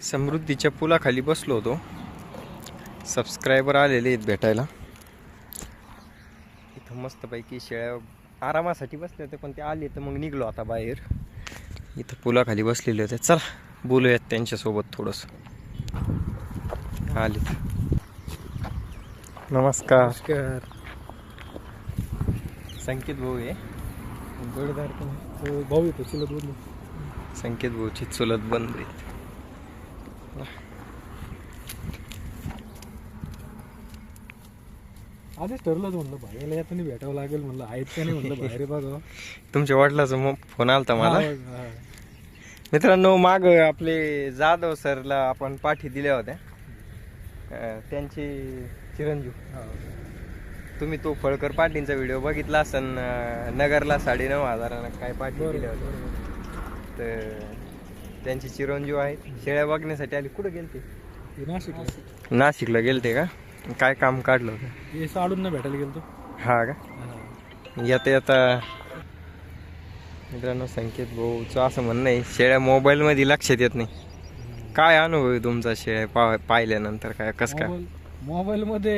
समृद्धीच्या पुलाखाली बसलो होतो. सबस्क्रायबर आलेले आहेत भेटायला. इथं मस्तपैकी शेळ्या आरामासाठी बसले होते पण ते आले तर मग निघलो आता बाहेर. इथं पुलाखाली बसलेले होते. चला बोलूयात त्यांच्यासोबत थोडंसं. आले. नमस्कार. नमस्कार. संकेत भाऊ आहे. पण भाऊ येतो चुलत बोल संकेत भाऊची चुलत बंद आहेत. आधीच ठरलंच म्हणलं भाईला येताना भेटावं लागेल म्हणलं आहेत का नाही म्हणलं बाहेर बघा. तुमच्या वडिलाचा मग फोन आलता मला. मित्रांनो माग आपले जाधव सरला आपण पाठी दिल्या होत्या. अं, त्यांचे चिरंजीव. तुम्ही तो फळकर पाटींचा व्हिडिओ बघितला असन अं, नगरला साडेनऊ हजारानं काय पाठी दिल्या होत्या. तर त्यांचे चिरंजीव आहेत. शेळ्या बघण्यासाठी आले. कुठं गेलते? नाशिकला. नाशिकला गेलते का? काय काम काढलं होतं? हे साडून ना भेटायला गेलो हा का? येता येता मित्रांनो संकेत भाऊचं असं म्हणणं आहे शेळ्या मोबाईलमध्ये लक्षात येत नाही. काय अनुभव आहे तुमचा शेळ्या पा पाहिल्यानंतर काय? कसं काय? मोबाईल मोबाईल मध्ये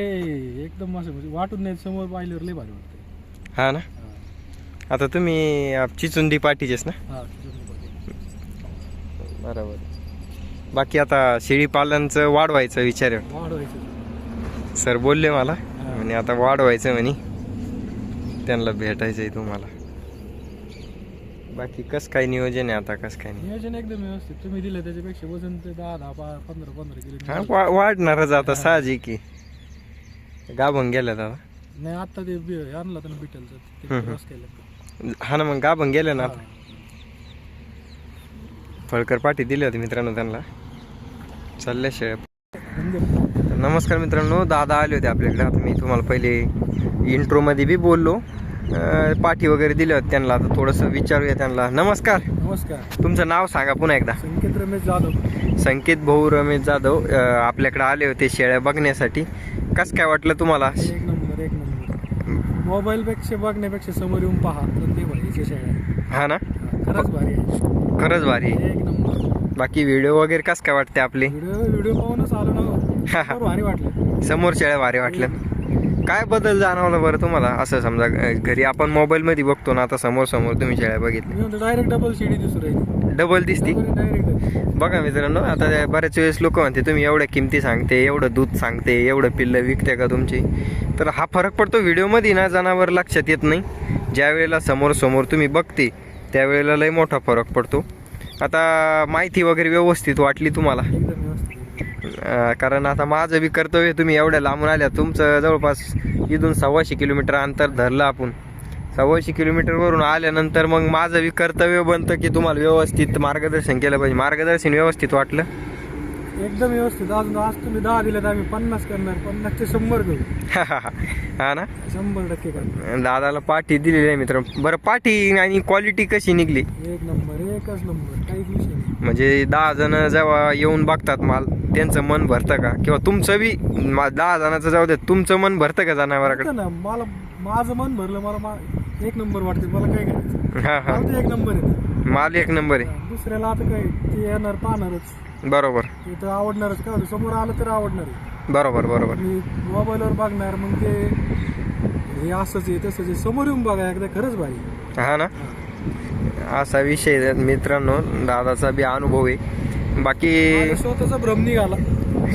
एकदम असं म्हणजे वाटून नाही समोर पाहिल्यावर लय भारी वाटतं हा ना? आता तुम्ही अं, चिचुंडी पाठीचेच ना? हा. बरोबर. बाकी आता शेळी पालनचं वाढवायचं विचार आहे. वाढवायचं. सर बोलले मला म्हणे आता वाढवायचं म्हणे. त्यांना भेटायचं आहे तुम्हाला. बाकी कसं काय नियोजन आहे आता कसं काय नाही? नियोजन एकदम व्यवस्थित. तुम्ही दिलं त्याच्यापेक्षा वजन ते दहा दहा पा- पंधरा पंधरा किलो हा वा- वाढणारच आता साहजिक आहे गाभण गेल्या दादा. नाही आता ते बी- आणलं ना बिटलचं. ते हम्म. क्रॉस केलं. हा ना मग गाभण गेले ना आता? हा. फळकर पाठी दिली होती मित्रांनो त्यांना. चालल्या शेळ्या नमस्कार मित्रांनो दादा आले होते आपल्याकडे. आता मी तुम्हाला पहिले इंट्रोमध्ये बी बोललो. पाठी वगैरे दिल्या होत्या त्यांना. आता थोडंसं विचारूया त्यांना. नमस्कार. नमस्कार. तुमचं नाव सांगा पुन्हा एकदा. संकेत रमेश जाधव. संकेत भाऊ रमेश जाधव आपल्याकडे आले होते शेळ्या बघण्यासाठी. कसं काय वाटलं तुम्हाला? एक नंबर एक नंबर. मोबाईल पेक्षा बघण्यापेक्षा समोर येऊन पहा. शेळ्या. हा ना? खरंच भारी आहे. खरंच भारी. आहे. एक नंबर बाकी व्हिडिओ वगैरे कसं काय वाटते आपले? व्हिडिओ व्हिडिओ पाहूनच आलो ना. फार भारी वाटलं. समोर शेळ्या भारी वाटल्या. काय बदल जाणवलं बरं तुम्हाला? असं समजा अं, घरी आपण मोबाईल मध्ये बघतो ना आता समोर समोर तुम्ही शेळ्या बघितल्या. मी म्हणतो डायरेक्ट डबल शिडी दिसू राहिली डबल दिसती? डायरेक्ट बघा मित्रांनो आता त्या बऱ्याच वेळेस लोक म्हणते तुम्ही एवढ्या किमती सांगते एवढं दूध सांगते एवढं पिल्लं विकते का तुमची? तर हा फरक पडतो व्हिडिओमध्ये ना जनावर लक्षात येत नाही. ज्या वेळेला समोर समोर तुम्ही बघते त्यावेळेला लय मोठा फरक पडतो. आता माहिती वगैरे व्यवस्थित वाटली तुम्हाला? कारण आता माझं बी कर्तव्य तुम्ही एवढ्या लांबून आल्या तुमचं जवळपास इथून सव्वाशे किलोमीटर अंतर धरलं आपण. सव्वाशे किलोमीटरवरून आल्यानंतर मग माझं बी कर्तव्य बनतं की तुम्हाला व्यवस्थित मार्गदर्शन केलं पाहिजे. मार्गदर्शन व्यवस्थित वाटलं? एकदम व्यवस्थित. अजून आज तुम्ही दहा दिले तर आम्ही पन्नास करणार. पन्नास ते शंभर करू हा ना? शंभर टक्के करणार. दादाला पाठी दिलेली आहे मित्र. बरं पाठी आणि क्वालिटी कशी निघली? एक नंबर एकच नंबर. काहीच विषय नाही. म्हणजे दहा जण जेव्हा येऊन बघतात माल त्यांचं मन भरतं का? किंवा तुमचं बी मा- दहा जणांचं जाऊ दे तुमचं मन भरतं का जनावराकडे? ना. मला माझं मन भरलं मला मा- एक नंबर वाटते मला काय करायचं? हा हा. मला ते एक नंबर आहे माल एक नंबर आहे. दुसऱ्याला आता काय ते येणार पाहणारच. बरोबर. तर आवडणारच का? समोर आलं तर आवडणार आहे बरोबर बरोबर. मी मोबाईलवर बघणार मग ते हे असंच आहे तसंच आहे. समोर येऊन बघा एकदा खरंच भारी. हा ना? असा विषय आहे मित्रांनो दादाचा बी अनुभव आहे. बाकी माझा स्वतःचा भ्रम निघाला.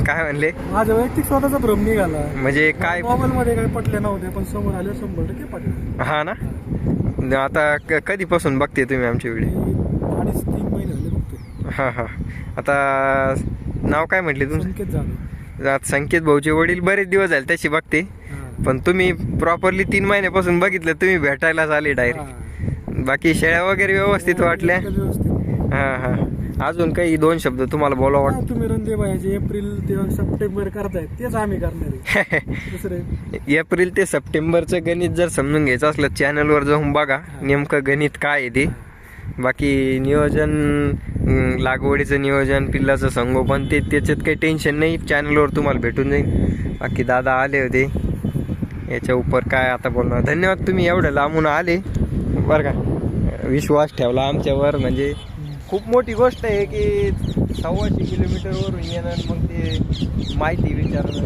काय म्हणले? माझा वैयक्तिक स्वतःचा भ्रम निघाला. म्हणजे काय? मोबाईल मध्ये काही पटले नव्हते पण समोर आले शंभर टक्के पटले. हा ना? आता क- कधीपासून बघते तुम्ही आमचे व्हिडिओ? मी अडीच तीन हा हा. आता नाव काय म्हटले तुमचं? संकेत आता संकेत भाऊचे वडील बरेच दिवस झाले त्याची बघते. हा. पण तुम्ही प्रॉपरली तीन महिन्यापासून बघितलं तुम्ही भेटायलाच आले डायरेक्ट हा. बाकी शेळ्या वगैरे व्यवस्थित वाटल्या? व्यवस्थित हा हा. अजून काही दोन शब्द तुम्हाला बोला वाट काय तुम्ही रणदेबाईचे एप्रिल ते सप्टेंबर करतायत तेच आम्ही करणार आहे. दुसरे? एप्रिल ते सप्टेंबरचं गणित जर समजून घ्यायचं असलं चॅनलवर जाऊन बघा नेमकं गणित काय आहे ते. बाकी नियोजन लागवडीचं नियोजन पिल्लाचं संगोपन ते त्याच्यात काही टेन्शन नाही. चॅनलवर तुम्हाला भेटून जाईल. बाकी दादा आले होते. याच्या उपर काय आता बोलणार. धन्यवाद तुम्ही एवढं लांबून आले. बरं का. विश्वास ठेवला आमच्यावर. म्हणजे खूप मोठी गोष्ट आहे की सव्वाशे किलोमीटरवरून येणं आणि मग ते माहिती विचारणं.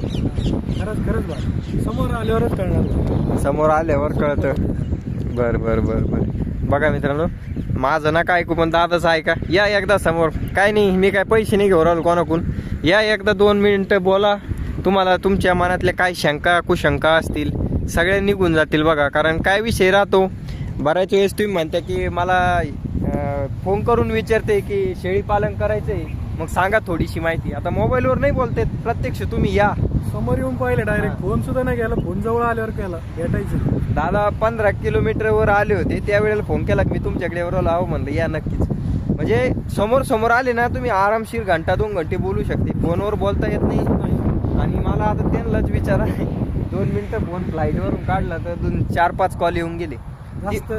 खरंच खरंच बा समोर आल्यावरच कळणार. समोर आल्यावर कळतं. बर बर बर बर. बघा मित्रांनो माझं ना काय पण दादाच आहे का? या एकदा समोर. काय नाही मी काय पैसे नाही घेऊ राहिलो कोणाकून या एकदा दोन मिनिटं बोला. तुम्हाला तुमच्या मनातल्या काय शंका कुशंका असतील सगळे निघून जातील बघा. कारण काय विषय राहतो? बऱ्याच वेळेस तुम्ही म्हणता की मला फोन करून विचारते की शेळी पालन करायचंय. मग सांगा थोडीशी माहिती. आता मोबाईलवर नाही बोलते प्रत्यक्ष तुम्ही या. समोर येऊन पाहिलं डायरेक्ट. फोन सुद्धा नाही गेला फोन जवळ आल्यावर केला भेटायचं. दादा पंधरा किलोमीटरवर आले होते त्यावेळेला फोन केला की मी तुमच्याकडे वर आहो म्हणलं या नक्कीच. म्हणजे समोर समोर आले ना तुम्ही आरामशीर घंटा दोन घंटे बोलू शकते. फोनवर बोलता येत नाही. आणि मला आता त्यांनाच विचारा. दोन मिनिटं फोन फ्लाईटवरून काढला तर दोन चार पाच कॉल येऊन गेले. जास्त.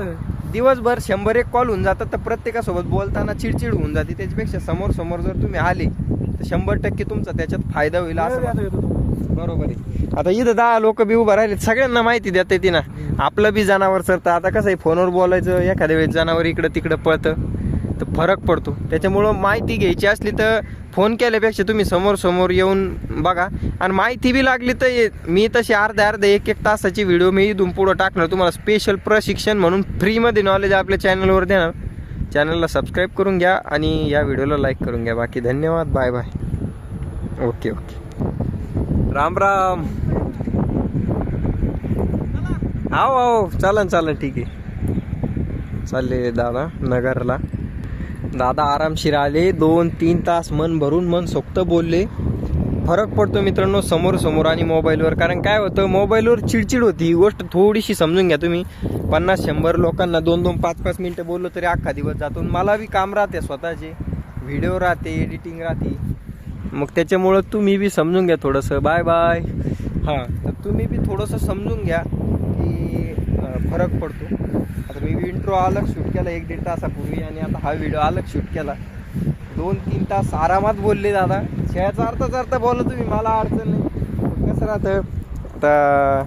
दिवसभर शंभर एक कॉल होऊन जातात तर प्रत्येकासोबत बोलताना चिडचिड होऊन जाते. त्याच्यापेक्षा समोर समोर जर तुम्ही आले तर शंभर टक्के तुमचा त्याच्यात फायदा होईल असं येतो. बरोबर आहे. आता इथं दहा लोक बी उभं राहिले सगळ्यांना माहिती देता येते ना आपलं बी जनावर सरतं. आता कसं आहे फोनवर बोलायचं एखाद्या वेळेस जनावर इकडं तिकडं पळतं तर फरक पडतो. त्याच्यामुळं माहिती घ्यायची असली तर फोन केल्यापेक्षा तुम्ही समोर समोर येऊन बघा. आणि माहिती बी लागली तर मी तशी अर्ध्या अर्ध्या एक एक तासाची व्हिडिओ मी इथून पुढं टाकणार. तुम्हाला स्पेशल प्रशिक्षण म्हणून फ्रीमध्ये नॉलेज आपल्या चॅनलवर देणार. चॅनलला सबस्क्राईब करून घ्या आणि या व्हिडिओला लाईक करून घ्या. बाकी धन्यवाद. Bye bye okay okay Ram Ram. आओ आओ चालन चालन. ठीक आहे. चालले दादा नगरला. दादा आरामशीर आले. दोन तीन तास मन भरून मन सोक्त बोलले. फरक पडतो मित्रांनो समोर समोर आणि मोबाईलवर. कारण काय होतं मोबाईलवर चिडचिड होती. ही गोष्ट थोडीशी समजून घ्या तुम्ही. पन्नास शंभर लोकांना दोन दोन पाच पाच मिनटं बोललो तरी अख्खा दिवस जातो. मला बी काम राहते स्वतःचे. व्हिडिओ राहते एडिटिंग राहते. मग त्याच्यामुळं तुम्ही बी समजून घ्या थोडंसं. बाय बाय हां तर तुम्ही बी थोडंसं समजून घ्या की फरक पडतो. आता मी इंट्रो अलग शूट केला एक दीड तासापूर्वी आणि आता हा व्हिडिओ अलग शूट केला. दोन तीन तास आरामात बोलले दादा. शेळ्याचा अर्थच अर्थ बोला तुम्ही मला अडचण नाही. कसं राहतं? आता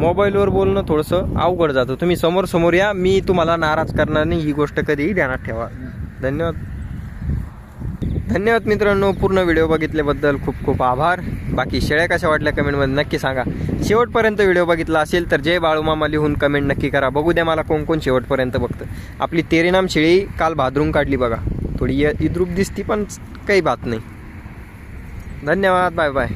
मोबाईलवर बोलणं थोडंसं अवघड जातं. तुम्ही समोर समोर या मी तुम्हाला नाराज करणार नाही. ही गोष्ट कधीही ध्यानात ठेवा. धन्यवाद. धन्यवाद मित्रांनो पूर्ण व्हिडिओ बघितल्याबद्दल खूप खूप आभार. बाकी शेळ्या कशा वाटल्या कमेंटमध्ये नक्की सांगा. शेवटपर्यंत व्हिडिओ बघितला असेल तर जय बाळूमामा लिहून कमेंट नक्की करा. बघू द्या मला कोण कोण शेवटपर्यंत बघतं. आपली तेरेनाम शेळी काल भादरून काढली बघा. थोडी य- इद्रूप दिसती पण काही बात नाही. धन्यवाद बाय बाय